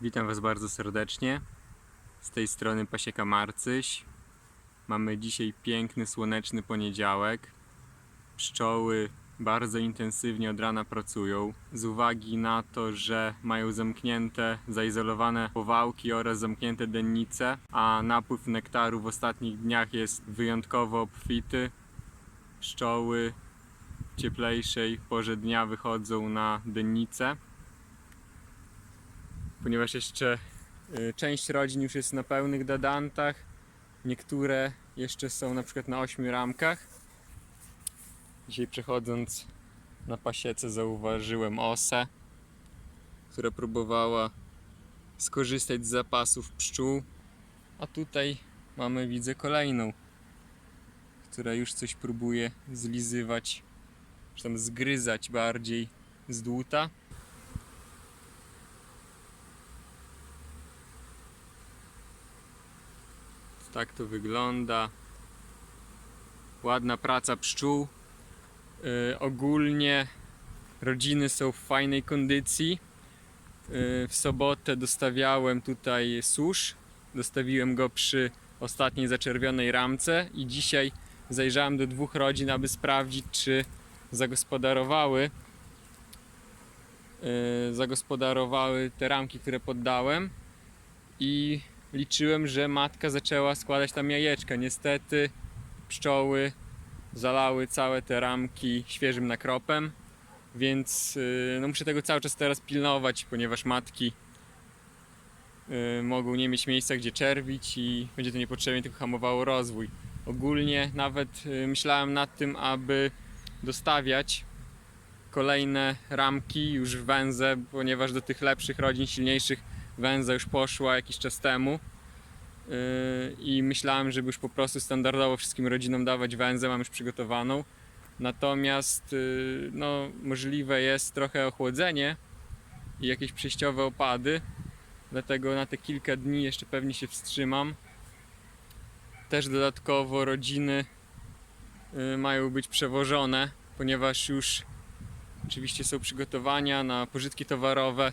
Witam Was bardzo serdecznie. Z tej strony Pasieka Marcyś. Mamy dzisiaj piękny, słoneczny poniedziałek. Pszczoły bardzo intensywnie od rana pracują. Z uwagi na to, że mają zamknięte, zaizolowane powałki oraz zamknięte dennice, a napływ nektaru w ostatnich dniach jest wyjątkowo obfity, pszczoły w cieplejszej porze dnia wychodzą na dennice ponieważ jeszcze y, część rodzin już jest na pełnych dadantach, niektóre jeszcze są na przykład na ośmiu ramkach. Dzisiaj przechodząc na pasiece zauważyłem osę, która próbowała skorzystać z zapasów pszczół, a tutaj mamy widzę kolejną, która już coś próbuje zlizywać, czy tam zgryzać bardziej z dłuta. Tak to wygląda. Ładna praca pszczół. Yy, ogólnie rodziny są w fajnej kondycji. Yy, w sobotę dostawiałem tutaj susz. Dostawiłem go przy ostatniej zaczerwionej ramce i dzisiaj zajrzałem do dwóch rodzin, aby sprawdzić, czy zagospodarowały yy, zagospodarowały te ramki, które poddałem i liczyłem, że matka zaczęła składać tam jajeczka. Niestety pszczoły zalały całe te ramki świeżym nakropem, więc yy, no muszę tego cały czas teraz pilnować, ponieważ matki yy, mogą nie mieć miejsca gdzie czerwić i będzie to niepotrzebnie tylko hamowało rozwój. Ogólnie nawet yy, myślałem nad tym, aby dostawiać kolejne ramki, już węzę, ponieważ do tych lepszych rodzin, silniejszych węza już poszła jakiś czas temu yy, i myślałem, żeby już po prostu standardowo wszystkim rodzinom dawać węzę, mam już przygotowaną. Natomiast yy, no, możliwe jest trochę ochłodzenie i jakieś przejściowe opady, dlatego na te kilka dni jeszcze pewnie się wstrzymam. Też dodatkowo rodziny yy, mają być przewożone, ponieważ już oczywiście są przygotowania na pożytki towarowe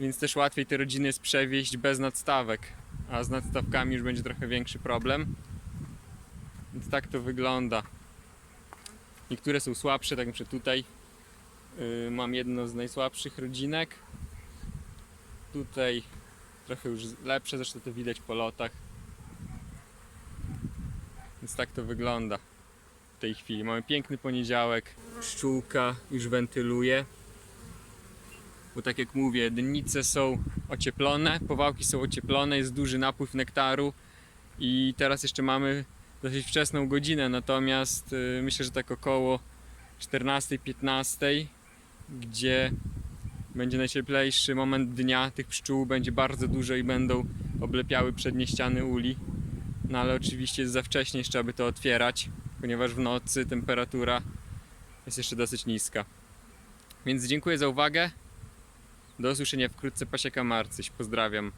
więc też łatwiej te rodziny jest przewieźć bez nadstawek, a z nadstawkami już będzie trochę większy problem. Więc tak to wygląda. Niektóre są słabsze, tak jak tutaj yy, mam jedno z najsłabszych rodzinek. Tutaj trochę już lepsze, zresztą to widać po lotach. Więc tak to wygląda w tej chwili. Mamy piękny poniedziałek. Pszczółka już wentyluje bo tak jak mówię, dnice są ocieplone, powałki są ocieplone, jest duży napływ nektaru i teraz jeszcze mamy dosyć wczesną godzinę, natomiast y, myślę, że tak około 14-15, gdzie będzie najcieplejszy moment dnia, tych pszczół będzie bardzo dużo i będą oblepiały przednie ściany uli. No ale oczywiście jest za wcześnie jeszcze, aby to otwierać, ponieważ w nocy temperatura jest jeszcze dosyć niska. Więc dziękuję za uwagę. Do usłyszenia wkrótce, Pasieka Marcyś. Pozdrawiam.